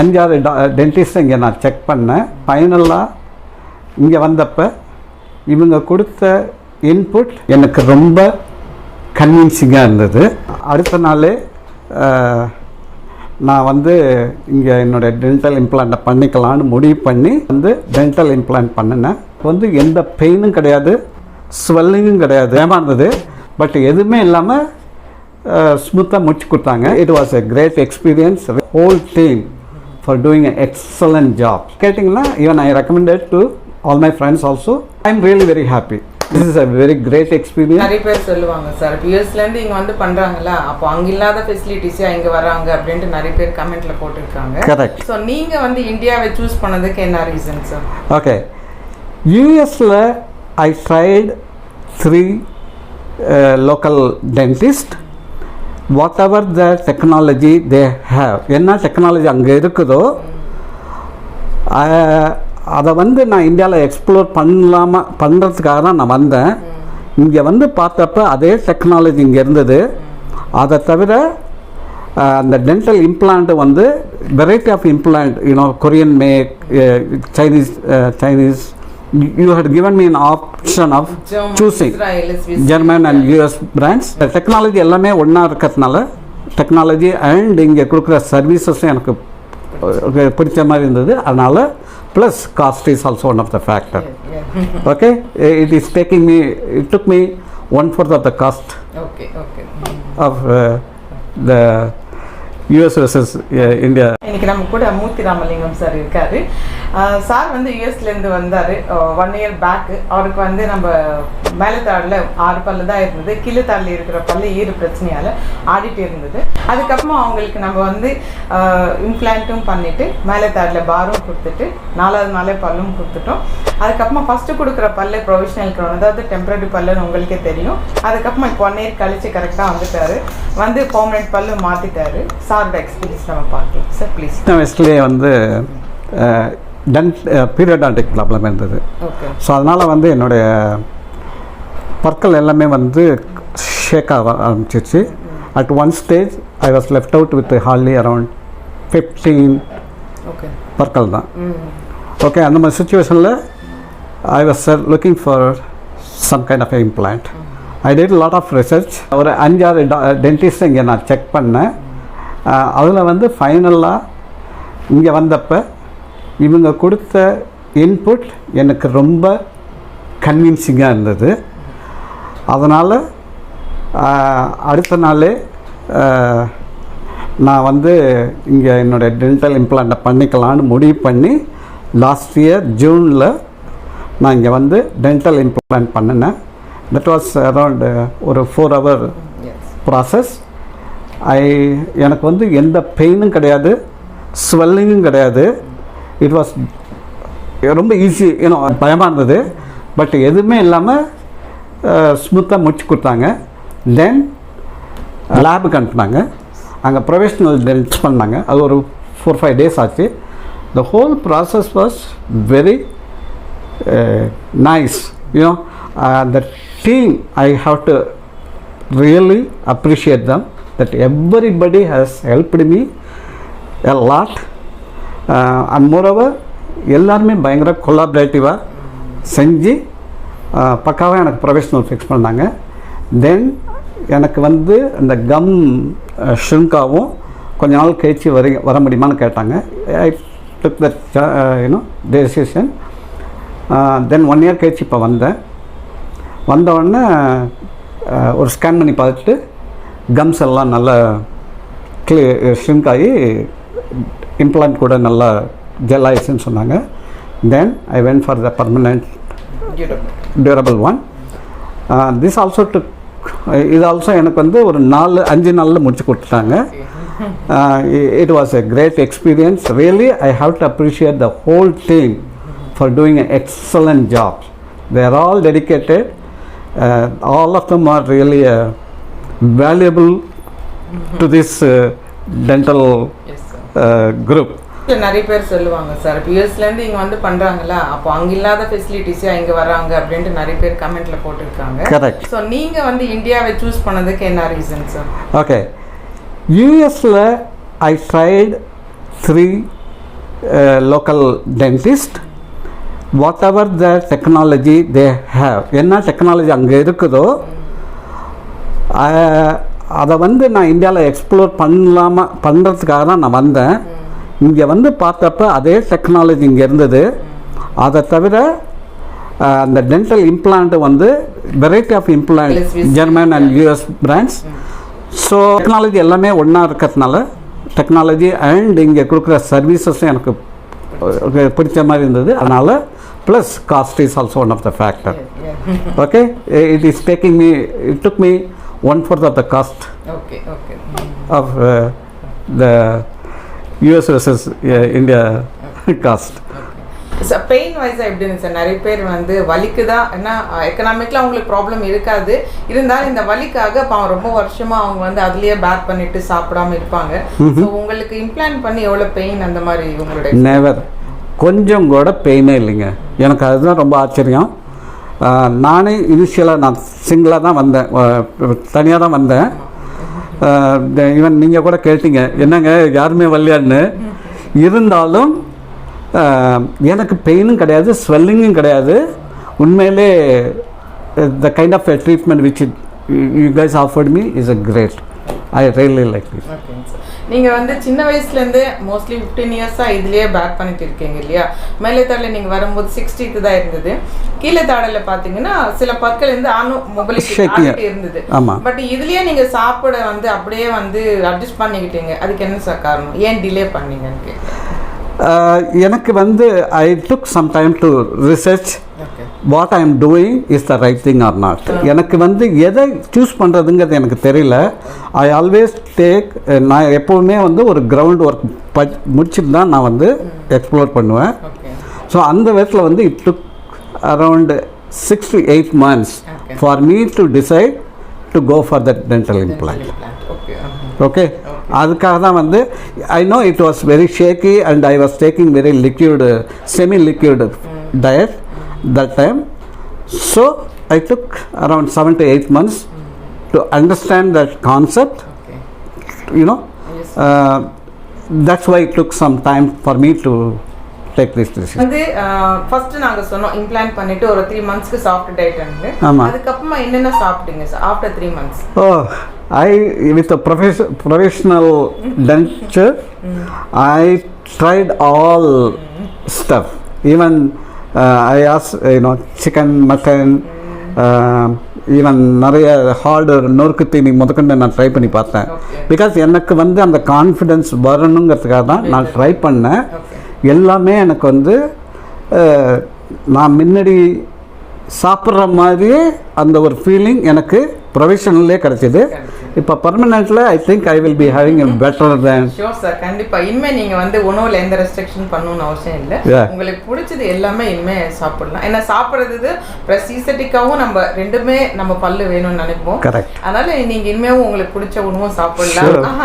அஞ்சாறு டென்டிஸ்டை இங்கே நான் செக் பண்ணேன். ஃபைனலாக இங்கே வந்தப்போ இவங்க கொடுத்த இன்புட் எனக்கு ரொம்ப கன்வின்சிங்காக இருந்தது. அடுத்த நாளே நான் வந்து இங்கே என்னுடைய டென்டல் இம்ப்ளான்ட்டை பண்ணிக்கலான்னு முடிவு பண்ணி வந்து டென்டல் இம்ப்ளான்ட் பண்ணினேன். வந்து எந்த பெயினும் கிடையாது ஸ்வெல்லிங்கும் கிடையாது. ஏமாந்தது பட் எதுவுமே இல்லாமல் ஸ்மூத்தாக முடிச்சு கொடுத்தாங்க. It was a great experience whole team for doing a excellent job கேட்டிங்கன்னா even I recommended to all my friends also I am really very happy this is a very great experience நிறைய பேர் சொல்லுவாங்க sir இப்போ யூஎஸ்ல இருந்து இங்க வந்து பண்றாங்களா அப்போ அங்க இல்லாத ஃபெசிலிட்டிஸா இங்க வராங்க? அப்படின்ட்டு நிறைய பேர் கமெண்ட்ல போட்டிருக்காங்க. கரெக்ட் ஸோ நீங்க வந்து இந்தியாவை சூஸ் பண்ணதுக்கு என்ன ரீசன் சார் ஓகே யூஎஸில் I tried three local dentist whatever the technology they have என்ன டெக்னாலஜி அங்கே இருக்குதோ அதை வந்து நான் இந்தியாவில் எக்ஸ்ப்ளோர் பண்ணலாமா பண்ணுறதுக்காக தான் நான் வந்தேன். இங்கே வந்து பார்த்தப்ப அதே டெக்னாலஜி இங்கே இருந்தது. அதை தவிர அந்த டென்டல் இம்ப்ளான்ட் வந்து variety of implant you know Korean make Chinese Chinese you had given me an option of choosing German and US brands technology எல்லாமே ஒன்றா இருக்கிறதுனால டெக்னாலஜி அண்ட் இங்கே கொடுக்குற சர்வீசஸும் எனக்கு பிடிச்ச மாதிரி இருந்தது. அதனால் plus cost is also one of the factor okay it is taking me it took me one fourth of the cost of the US versus India இன்னைக்கு நம்ம கூட மூர்த்தி ராமலிங்கம் சார் இருக்காரு. சார் வந்து யூஎஸ்லேருந்து இருந்து வந்தாரு. ஒன் இயர் பேக்கு அவருக்கு வந்து நம்ம மேலத்தாடில் ஆறு பல்லு தான் இருந்தது. கீழே தாடில் இருக்கிற பல்லு ஈறு பிரச்சனையால ஆடிட்டு இருந்தது. அதுக்கப்புறமா அவங்களுக்கு நம்ம வந்து இம்ப்ளான்ட்டும் பண்ணிட்டு மேலத்தாடில் பாரும் கொடுத்துட்டு நாலாவது நாளே பல்லும் கொடுத்துட்டோம். அதுக்கப்புறமா ஃபர்ஸ்ட் கொடுக்குற பல்லு ப்ரொவிஷனல் க்ரௌன் அதாவது டெம்பரரி பல்லுன்னு உங்களுக்கே தெரியும். அதுக்கப்புறமா இப்போ ஒன் இயர் கழிச்சு கரெக்டாக வந்துட்டாரு. வந்து பர்மனெண்ட் பல்லு மாற்றிட்டாரு சாரோட எக்ஸ்பீரியன்ஸ் நம்ம பார்க்கலாம். சார் ப்ளீஸ் வயசுலேயே வந்து டென்ட் பீரியடாட்டிக் ப்ராப்ளம் இருந்தது. ஓகே ஸோ அதனால் வந்து என்னுடைய பற்கள் எல்லாமே வந்து ஷேக் ஆக ஆரம்பிச்சிருச்சு. At one stage I was left out with hardly around fifteen okay பற்கள் தான். ஓகே அந்த மாதிரி சுச்சுவேஷனில் I was sir looking for some kind of implant I did lot of research ஒரு அஞ்சாறு டென்டிஸ்ட் இங்கே நான் செக் பண்ணேன். அதில் வந்து ஃபைனலாக இங்கே வந்தப்போ இவங்க கொடுத்த இன்புட் எனக்கு ரொம்ப கன்வின்சிங்காக இருந்தது. அதனால் அடுத்த நாளே நான் வந்து இங்கே என்னுடைய டென்டல் இம்ப்ளாண்ட்டை பண்ணிக்கலான்னு முடிவு பண்ணி லாஸ்ட் இயர் ஜூனில் நான் இங்கே வந்து டென்டல் இம்ப்ளாண்ட் பண்ணினேன். தட் வாஸ் அரவுண்ட் ஒரு ஃபோர் ஹவர் ப்ராசஸ் ஐ எனக்கு வந்து எந்த பெயினும் கிடையாது ஸ்வெல்லிங்கும் கிடையாது. இட் வாஸ் ரொம்ப ஈஸி ஏன்னா பயமாக இருந்தது. பட் எதுவுமே இல்லாமல் ஸ்மூத்தாக முடிச்சு கொடுத்தாங்க. தென் லேபுக்கு அனுப்புனாங்க. அங்கே ப்ரொஃபஷ்னல் டென்ஸ் பண்ணாங்க. அது ஒரு ஃபோர் ஃபைவ் டேஸ் ஆச்சு. The whole process was very nice you know the team I have to really appreciate them that everybody that helped me a lot and moreover எல்லாருமே பயங்கர கொலாபரேட்டிவாக செஞ்சு பக்காவாக எனக்கு ப்ரொஃபஷ்னல் ஃபிக்ஸ் பண்ணாங்க. தென் எனக்கு வந்து இந்த கம் ஷ்ரிங்காவும் கொஞ்ச நாள் கழிச்சு வர வர முடியுமான்னு கேட்டாங்க. I took the you know decision then one year கழிச்சு இப்போ வந்தேன். வந்த உடனே அஹ், ஒரு ஸ்கேன் பண்ணி பார்த்துட்டு கம்ஸ் எல்லாம் நல்லா க்ளி ஷ்ரிங்க் ஆகி இம்ப்ளான்ட் கூட நல்லா ஜெல் ஆயிடுச்சுன்னு சொன்னாங்க. Then I went for the permanent durable one this also to இது ஆல்சோ எனக்கு வந்து ஒரு நாலு அஞ்சு நாளில் முடிச்சு கொடுத்துட்டாங்க. It was a great experience really I have to appreciate the whole team for doing a excellent job they are all dedicated all of them are really valuable to this dental group நிறைய பேர் சொல்லுவாங்க sir இப்போ யூஎஸ்ல இருந்து இங்க வந்து பண்றாங்களா அப்போ அங்க இல்லாத ஃபெசிலிட்டிஸா இங்க வராங்க? அப்படின்ட்டு நிறைய பேர் கமெண்ட்ல போட்டிருக்காங்க. கரெக்ட் ஸோ நீங்க வந்து இந்தியாவை சூஸ் பண்ணதுக்கு என்ன ரீசன் சார் ஓகே யூஎஸில் I tried three uh, local dentist. Whatever the technology they have என்ன டெக்னாலஜி அங்கே இருக்குதோ அதை வந்து நான் இந்தியாவில் எக்ஸ்ப்ளோர் பண்ணலாமா பண்ணுறதுக்காக தான் நான் வந்தேன். இங்கே வந்து பார்த்தப்ப அதே டெக்னாலஜி இங்கே இருந்தது. அதை தவிர அந்த டென்டல் இம்ப்ளான்ட் வந்து variety of implant. German and US brands so technology எல்லாமே ஒன்றா இருக்கிறதுனால டெக்னாலஜி அண்ட் இங்கே கொடுக்குற சர்வீசஸும் எனக்கு பிடிச்ச மாதிரி இருந்தது. அதனால் plus cost is also one of the factor okay? It is taking me it took me one fourth of the cost okay okay versus uh, india cost sir pain வைஸாக எப்படி இருந்துச்சு? சார் நிறைய பேர் வந்து வலிக்கு தான் ஏன்னா எக்கனாமிக்கில் அவங்களுக்கு ப்ராப்ளம் இருக்காது. இருந்தாலும் இந்த வலிக்காக பாவம் ரொம்ப வருஷமாக அவங்க வந்து அதுலேயே பேக் பண்ணிட்டு சாப்பிடாம இருப்பாங்க. ஸோ உங்களுக்கு இம்ப்ளான்ட் பண்ணி எவ்வளோ பெயின் அந்த மாதிரி உங்களுடைய நெவர் கொஞ்சம் கூட பெயினே இல்லைங்க. எனக்கு அதுதான் ரொம்ப ஆச்சரியம். நானே இனிஷியலாக நான் சிங்கிளாக தான் வந்தேன். தனியாக தான் வந்தேன். ஈவன் நீங்கள் கூட கேட்டீங்க. என்னங்க யாருமே வரலையான்னு? இருந்தாலும் எனக்கு பெயினும் கிடையாது ஸ்வெல்லிங்கும் கிடையாது. உண்மையிலே the kind of treatment which you guys offered me is a great I really like it sir நீங்கள் வந்து சின்ன வயசுலேருந்தே மோஸ்ட்லி ஃபிஃப்டீன் இயர்ஸாக இதுலேயே பேக் பண்ணிட்டு இருக்கீங்க இல்லையா? மேலே தாடில் நீங்கள் வரும்போது சிக்ஸ்டீத்து தான் இருந்தது. கீழே தாடல பார்த்தீங்கன்னா சில பற்கள் இருந்து ஆனும் மொபைலிட்டி Shaking. இருந்தது. பட் இதுலயே நீங்க சாப்பிட வந்து அப்படியே வந்து அட்ஜஸ்ட் பண்ணிக்கிட்டீங்க. அதுக்கு என்ன சார் காரணம்? ஏன் டிலே பண்ணீங்கன்னு எனக்கு வந்து I took some time to research what I am doing is the right thing or not எனக்கு வந்து எதை சூஸ் பண்ணுறதுங்கிறது எனக்கு தெரியல. ஐ ஆல்வேஸ் டேக் நான் எப்போவுமே வந்து ஒரு கிரவுண்ட் ஒர்க் ப முடிச்சுட்டு தான் நான் வந்து எக்ஸ்ப்ளோர் பண்ணுவேன். ஓகே ஸோ அந்த விதத்தில் வந்து it took around six to eight months. For me to decide to go for that dental implant okay okay அதுக்காக தான் வந்து I know it was very shaky and I was taking very liquid semi liquid diet That time so I took around seven to eight months to understand that concept okay you know yes that's why took some time for me to take this decision வந்து first நாங்க சொன்னோம் implant பண்ணிட்டு ஒரு three மந்த்ஸ்க்கு soft diet ஆமா. அதுக்கப்புறமா என்னென்ன சாப்பிட்டீங்க sir after three months Oh, I, with a profession, professional denture, I tried all stuff. Even uh, you know, chicken, mutton, uh, even நிறைய ஹார்டு நொறுக்கு தீனி முதற்கொண்டு நான் ட்ரை பண்ணி பார்த்தேன். பிகாஸ் எனக்கு வந்து அந்த கான்ஃபிடென்ஸ் வரணுங்கிறதுக்காக தான் நான் ட்ரை பண்ணேன். எல்லாமே எனக்கு வந்து அஹ், நான் முன்னாடி சாப்பிட்ற மாதிரியே அந்த ஒரு ஃபீலிங் எனக்கு ப்ரொஃபஷனல்லே கிடைச்சிது. இப்போ பர்மனெண்ட்டில் I think I will be having a better than sure sir கண்டிப்பா. இனிமே நீங்க வந்து உணவுல எந்த ரெஸ்ட்ரிக்ஷன் பண்ணணும்னு அவசியம் இல்லை. உங்களுக்கு பிடிச்சது எல்லாமே இனிமே சாப்பிடலாம். ஏன்னா சாப்பிட்றது ப்ளஸ் ஈசட்டிக்காவும் நம்ம ரெண்டுமே நம்ம பல்லு வேணும்னு நினைப்போம். கரெக்ட் அதனால நீங்க இனிமேவும் உங்களுக்கு பிடிச்ச உணவும் சாப்பிடலாம்.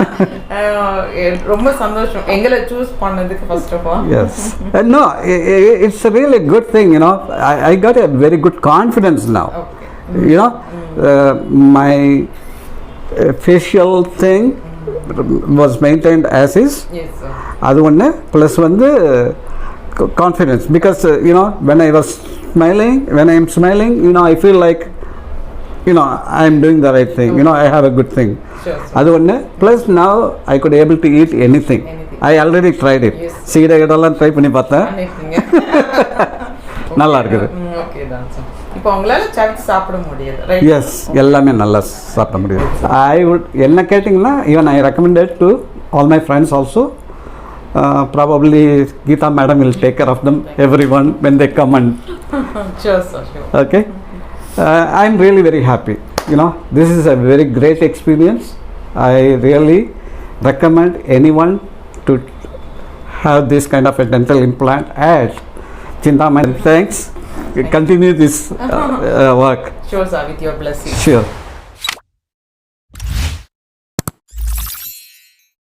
எ- ரொம்ப சந்தோஷம். எங்களை சூஸ் பண்ணதுக்கு first of all. Uh, no, i- i- it's a really good thing, you know. I, I got a very was maintained as is. Yes sir அது ஒன்று ப்ளஸ் வந்து confidence because you know when I was smiling when I am smiling you know I feel like you know I am doing the right thing you know I have a good thing அது ஒன்று plus now I good able to eat any thing Anything. I already tried it. சீடை கிட்டெல்லாம் try பண்ணி பார்த்தேன். நல்லா இருக்குது. இப்போ உங்களால சமைச்சு சாப்பிட முடியாது ரைட் எஸ் எல்லாமே நல்லா சாப்பிட முடியும் ஐ வுட் என்ன கேட்டிங்கன்னா even I recommended to all my friends also probably Geetha madam will take care of them every one when they come and sure sir sure okay uh, i'm really very happy you know this is a very great experience i really recommend anyone to have this kind of a dental implant at chintamani thanks continue this uh, uh, work. Sure, sir, with your blessing. Sure.